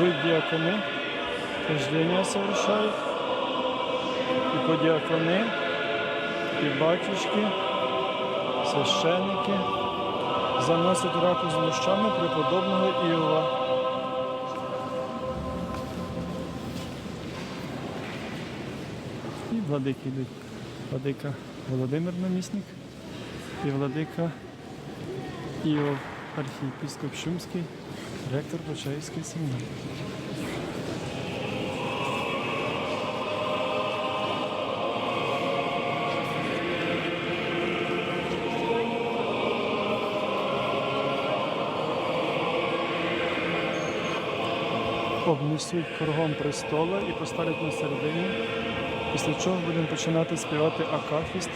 Идут диаконы, хождение совершают. І подіакони, і батюшки, священники заносять раку з мощами преподобного Іова. І владики йдуть. Владика Володимир намісник і владика Іов, архієпископ Шумський, ректор Почаївської семінарії. обнесуть кругом престола і поставлять на середині, після чого будемо починати співати Акафіст